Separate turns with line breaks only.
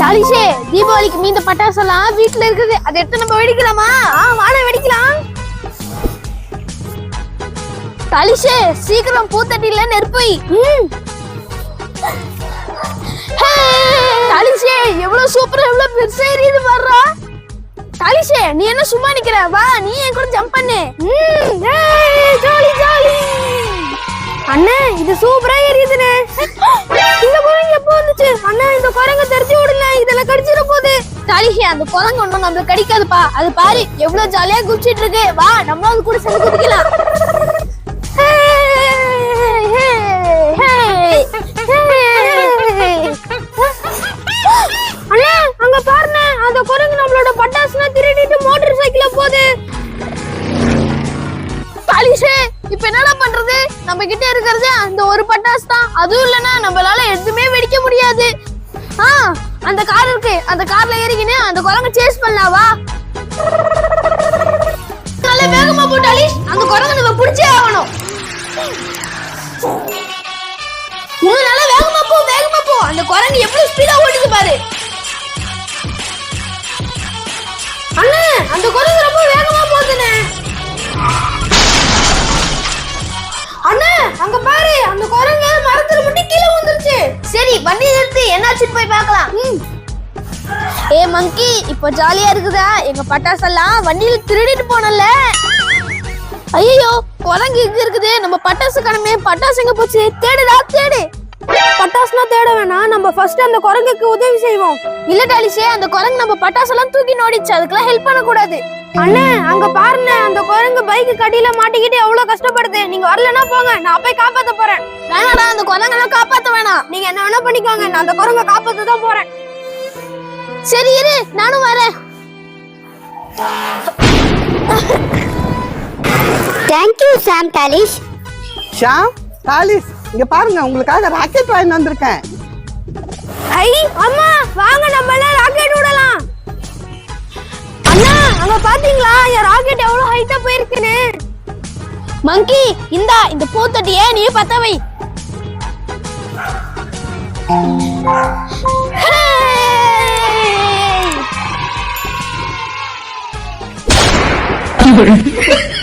தாலிஷே தீபாவளிக்கு மீந்த பட்டாசெல்லாம் வீட்டுல இருக்குது. அதை எடுத்து நம்ம வெடிக்கலாமா? ஆ வாழை வெடிக்கலாம். தாலிஷே சீக்கிரம் பூத்தட்டில நெருப்பை. தாலிஷே எவ்வளவு சூப்பரா எவ்வளவு பெருசா எரியுது பாருடா. தாலிஷே நீ என்ன சும்மா நிக்கிற? வா நீ என் கூட ஜம்ப் பண்ணு. அண்ணே இது சூப்பரா எரியுதுனே இந்த குரங்கு எப்போ வந்துச்சு? அண்ணா இந்த குரங்க தெரிஞ்சு விடுங்க இதெல்லாம் கடிச்சிட போகுது. தாலிஷே அந்த குரங்கு ஒண்ணும் நம்மளுக்கு கடிக்காதுப்பா. அது பாரு எவ்வளவு ஜாலியா குச்சிட்டு இருக்கு. வா நம்மளும் அது கூட சேர்ந்து குதிக்கலாம். அண்ணே அங்க பாருங்க அந்த குரங்கு நம்மளோட பட்டாசுலாம் திருடிட்டு மோட்டார் சைக்கிள்ல போகுது. பாலிஷே இப்ப என்னடா பண்றது நம்ம கிட்ட இருக்கிறது அந்த ஒரு பட்டாசு தான். அதுவும் இல்லனா நம்மளால எதுவுமே வெடிக்க முடியாது. ஆ அந்த கார் இருக்கு. அந்த கார்ல ஏறிக்கின்னு அந்த குரங்க சேஸ் பண்ணலாம் நல்ல வேகமா போட்டாலி அந்த குரங்க நம்ம பிடிச்சே ஆகணும். இன்னும் நல்லா வேகமா போ வேகமா போ. அந்த குரங்கு எவ்வளவு ஸ்பீடா ஓடுது பாரு. அண்ணே அந்த குரங்கு ரொம்ப வேகமா போகுதுண்ணே. வண்டி நிறுத்து என்னாச்சுன்னு போய் பார்க்கலாம். ஏ மங்கி இப்போ ஜாலியா இருக்குதா? எங்க பட்டாசெல்லாம் வண்டியில திருடிட்டு போனல ஐயோ குரங்கு இங்க இருக்குது. நம்ம பட்டாசு கடமே பட்டாசு எங்க போச்சு? தேடுடா தேடு. பட்டாசுனா தேட வேணாம். நம்ம ஃபர்ஸ்ட் அந்த குரங்குக்கு உதவி செய்வோம். இல்ல டாலிஷே அந்த குரங்கு நம்ம பட்டாசெல்லாம் தூக்கி நோடிச்சு அதுக்கெல்லாம் ஹெல்ப் பண்ண கூடாது அண்ணே அங்க பாருங்க அந்த குரங்கு பைக்கு கடியில மாட்டிக்கிட்டு எவ்வளவு கஷ்டப்படுது. நீங்க வரலன்னா போங்க நான் போய் காப்பாத்த போறேன். வேணாடா அந்த குரங்கெல்லாம் காப்பாத்த வேணாம். நீங்க என்ன வேணா பண்ணிக்கோங்க நான் அந்த குரங்க காப்பாத்த தான் போறேன். சரி இரு நானும் வரேன்.
தேங்க்யூ சாம் தாலிஷ்
ஷாம் தாலிஸ் இங்க பாருங்க உங்களுக்காக ராக்கெட் வாங்கி வந்திருக்கேன்.
ஐ அம்மா வாங்க நம்ம எல்லாம் ராக்கெட் விடலாம். அண்ணா அங்க பாத்தீங்களா? என் ராக்கெட் எவ்வளவு ஹைட்டா போயிருக்குன்னு? மங்கி இந்தா இந்த பூத்தொட்டிய நீ பத்த வை. Hey!